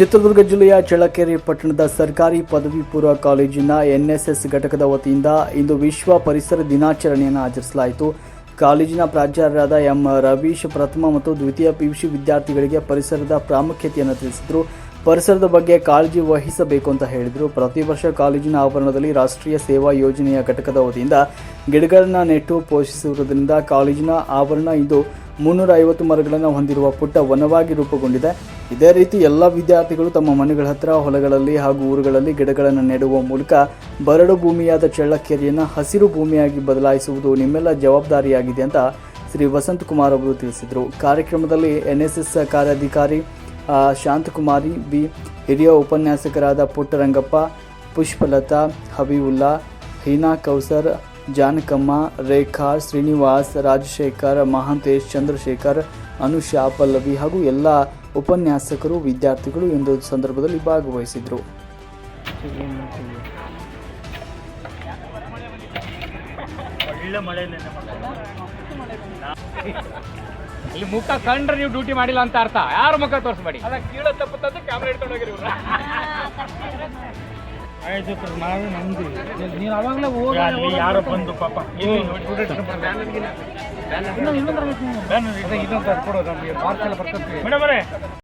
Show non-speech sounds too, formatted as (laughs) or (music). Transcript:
ಚಿತ್ರದುರ್ಗ ಜಿಲ್ಲೆಯ ಚಳ್ಳಕೆರೆ ಪಟ್ಟಣದ ಸರ್ಕಾರಿ ಪದವಿ ಪೂರ್ವ ಕಾಲೇಜಿನ ಎನ್ಎಸ್ಎಸ್ ಘಟಕದ ವತಿಯಿಂದ ಇಂದು ವಿಶ್ವ ಪರಿಸರ ದಿನಾಚರಣೆಯನ್ನು ಆಚರಿಸಲಾಯಿತು. ಕಾಲೇಜಿನ ಪ್ರಾಚಾರ್ಯರಾದ ಎಂ. ರವೀಶ್, ಪ್ರಥಮ ಮತ್ತು ದ್ವಿತೀಯ ಪಿಯುಸಿ ವಿದ್ಯಾರ್ಥಿಗಳಿಗೆ ಪರಿಸರದ ಪ್ರಾಮುಖ್ಯತೆಯನ್ನು ತಿಳಿಸಿದರು. ಪರಿಸರದ ಬಗ್ಗೆ ಕಾಳಜಿ ವಹಿಸಬೇಕು ಅಂತ ಹೇಳಿದರು. ಪ್ರತಿ ವರ್ಷ ಕಾಲೇಜಿನ ಆವರಣದಲ್ಲಿ ರಾಷ್ಟ್ರೀಯ ಸೇವಾ ಯೋಜನೆಯ ಘಟಕದ ವತಿಯಿಂದ ಗಿಡಗಳನ್ನು ನೆಟ್ಟು ಪೋಷಿಸುವುದರಿಂದ ಕಾಲೇಜಿನ ಆವರಣ ಇಂದು ಮುನ್ನೂರ ಐವತ್ತು ಮರಗಳನ್ನು ಹೊಂದಿರುವ ಪುಟ್ಟ ವನವಾಗಿ ರೂಪುಗೊಂಡಿದೆ. ಇದೇ ರೀತಿ ಎಲ್ಲ ವಿದ್ಯಾರ್ಥಿಗಳು ತಮ್ಮ ಮನೆಗಳ ಹತ್ತಿರ ಹೊಲಗಳಲ್ಲಿ ಹಾಗೂ ಊರುಗಳಲ್ಲಿ ಗಿಡಗಳನ್ನು ನೆಡುವ ಮೂಲಕ ಬರಡು ಭೂಮಿಯಾದ ಚಳ್ಳಕೆರೆಯನ್ನು ಹಸಿರು ಭೂಮಿಯಾಗಿ ಬದಲಾಯಿಸುವುದು ನಿಮ್ಮೆಲ್ಲ ಜವಾಬ್ದಾರಿಯಾಗಿದೆ ಅಂತ ಶ್ರೀ ವಸಂತ್ ಕುಮಾರ್ ಅವರು ತಿಳಿಸಿದರು. ಕಾರ್ಯಕ್ರಮದಲ್ಲಿ ಎನ್ಎಸ್ಎಸ್ ಕಾರ್ಯಾಧಿಕಾರಿ ಶಾಂತಕುಮಾರಿ, ಬಿ, ಹಿರಿಯ ಉಪನ್ಯಾಸಕರಾದ ಪುಟ್ಟರಂಗಪ್ಪ, ಪುಷ್ಪಲತಾ, ಹಬೀವುಲ್ಲಾ, ಹೀನಾ ಕೌಸರ್ ಜಾನಕಮ್ಮ ರೇಖಾ ಶ್ರೀನಿವಾಸ್ ರಾಜಶೇಖರ್ ಮಹಾಂತೇಶ್ ಚಂದ್ರಶೇಖರ್ ಅನುಷಾ ಪಲ್ಲವಿ ಹಾಗೂ ಎಲ್ಲ ಉಪನ್ಯಾಸಕರು ವಿದ್ಯಾರ್ಥಿಗಳು ಎಂದು ಸಂದರ್ಭದಲ್ಲಿ ಭಾಗವಹಿಸಿದರು. ಇಲ್ಲಿ ಮುಖ ಕಂಡ್ರೆ ನೀವು ಡ್ಯೂಟಿ ಮಾಡಿಲ್ಲ ಅಂತ ಅರ್ಥ. ಯಾರು ಮುಖ ತೋರಿಸ್ಬೇಡಿ. ಕೀಳ ತಂದು ಕ್ಯಾಮ್ರಾ ಇಟ್ಕೊಂಡು ಹೋಗಿರಿ (laughs) ಆಯ್ತು ನಾವೇ ನಮ್ದು ನೀನು ಅವಾಗಲೇ ಅಲ್ಲಿ ಯಾರೋ ಬಂದು ಪಾಪ. ಇದೆ. ಇನ್ನೊಂದು ಕೊಡು ನಮಗೆ. ಮಾರ್ಕ್ಸ್ ಎಲ್ಲ ಬರ್ತದೆ ಮೇಡಮ್ ಅವರೇ